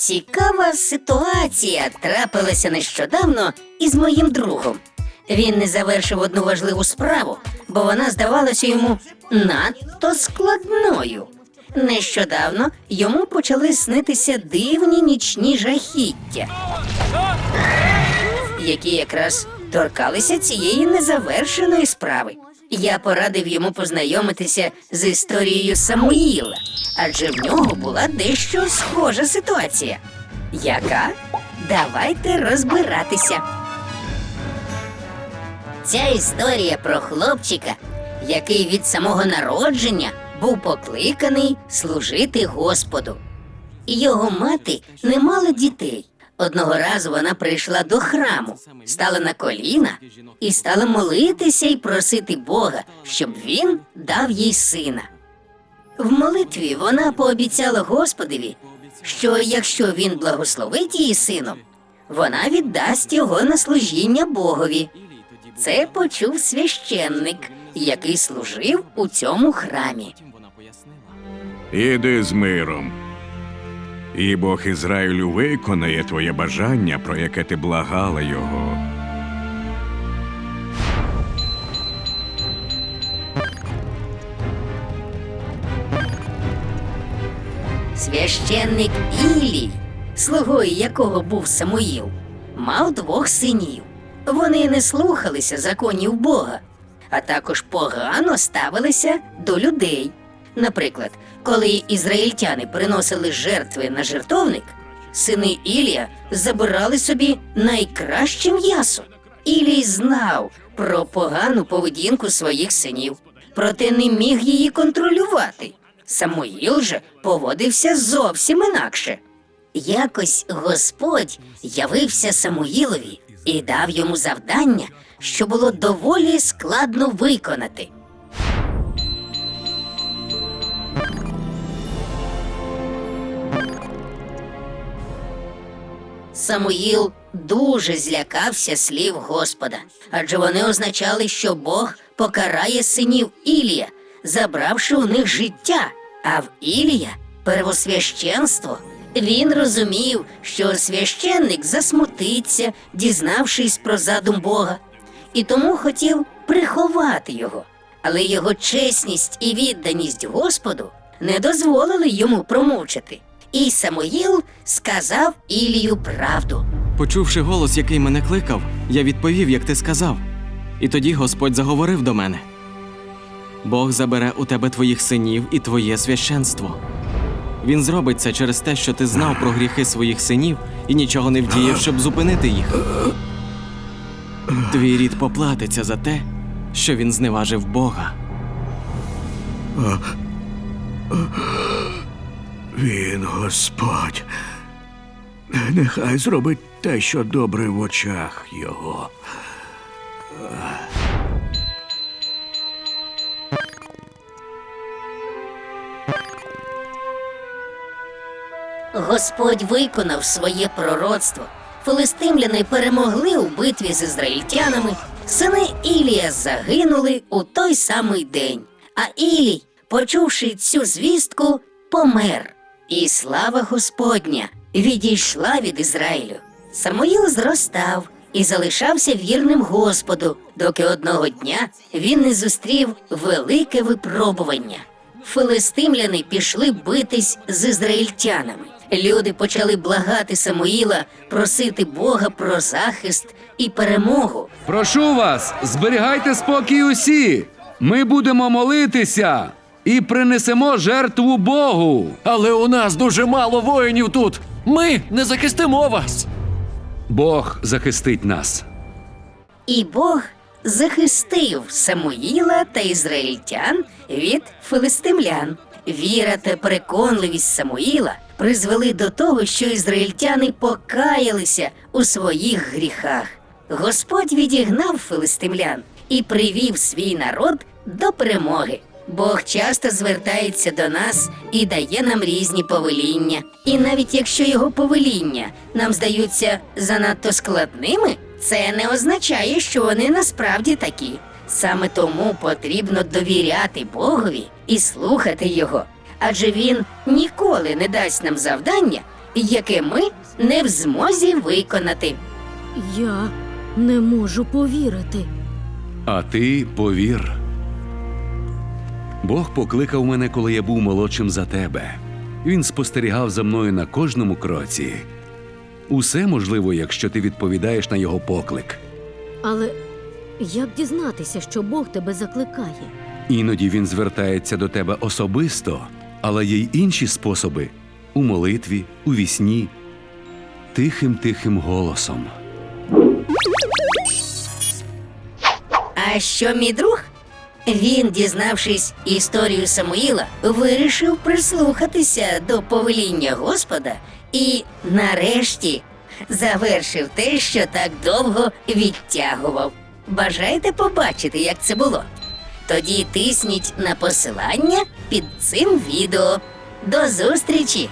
Цікава ситуація трапилася нещодавно із моїм другом. Він не завершив одну важливу справу, бо вона здавалася йому надто складною. Нещодавно йому почали снитися дивні нічні жахіття, які якраз торкалися цієї незавершеної справи. Я порадив йому познайомитися з історією Самуїла, адже в нього була дещо схожа ситуація. Яка? Давайте розбиратися. Ця історія про хлопчика, який від самого народження був покликаний служити Господу. Його мати не мала дітей. Одного разу вона прийшла до храму, стала на коліна і стала молитися і просити Бога, щоб він дав їй сина. В молитві вона пообіцяла Господові, що якщо він благословить її сином, вона віддасть його на служіння Богові. Це почув священник, який служив у цьому храмі. Іди з миром. І Бог Ізраїлю виконає твоє бажання, про яке ти благала його. Священник Ілій, слугою якого був Самуїл, мав двох синів. Вони не слухалися законів Бога, а також погано ставилися до людей. Наприклад, коли ізраїльтяни приносили жертви на жертовник, сини Ілія забирали собі найкраще м'ясо. Ілій знав про погану поведінку своїх синів, проте не міг її контролювати. Самуїл же поводився зовсім інакше. Якось Господь явився Самуїлові і дав йому завдання, що було доволі складно виконати. Самуїл дуже злякався слів Господа, адже вони означали, що Бог покарає синів Ілія, забравши у них життя, а в Ілія первосвященство. Він розумів, що священник засмутиться, дізнавшись про задум Бога, і тому хотів приховати його. Але його чесність і відданість Господу не дозволили йому промовчати. І Самуїл сказав Ілію правду. Почувши голос, який мене кликав, я відповів, як ти сказав. І тоді Господь заговорив до мене: Бог забере у тебе твоїх синів і твоє священство. Він зробить це через те, що ти знав про гріхи своїх синів і нічого не вдіяв, щоб зупинити їх. Твій рід поплатиться за те, що він зневажив Бога. Він Господь. Нехай зробить те, що добре в очах його. Господь виконав своє пророцтво. Филистимляни перемогли у битві з ізраїльтянами. Сини Ілія загинули у той самий день. А Ілій, почувши цю звістку, помер. І слава Господня відійшла від Ізраїлю. Самуїл зростав і залишався вірним Господу, доки одного дня він не зустрів велике випробування. Филистимляни пішли битись з ізраїльтянами. Люди почали благати Самуїла, просити Бога про захист і перемогу. Прошу вас, зберігайте спокій усі. Ми будемо молитися і принесемо жертву Богу. Але у нас дуже мало воїнів тут. Ми не захистимо вас. Бог захистить нас. І Бог захистив Самуїла та ізраїльтян від филистимлян. Віра та переконливість Самуїла призвели до того, що ізраїльтяни покаялися у своїх гріхах. Господь відігнав филистимлян і привів свій народ до перемоги. Бог часто звертається до нас і дає нам різні повеління. І навіть якщо його повеління нам здаються занадто складними, це не означає, що вони насправді такі. Саме тому потрібно довіряти Богові і слухати його, адже він ніколи не дасть нам завдання, яке ми не в змозі виконати. Я не можу повірити. А ти повір. Бог покликав мене, коли я був молодшим за тебе. Він спостерігав за мною на кожному кроці. Усе можливо, якщо ти відповідаєш на його поклик. Але як дізнатися, що Бог тебе закликає? Іноді він звертається до тебе особисто, але є й інші способи у молитві, у вісні, тихим тихим голосом. А що мій друг? Він, дізнавшись історію Самуїла, вирішив прислухатися до повеління Господа і, нарешті, завершив те, що так довго відтягував. Бажаєте побачити, як це було? Тоді тисніть на посилання під цим відео. До зустрічі!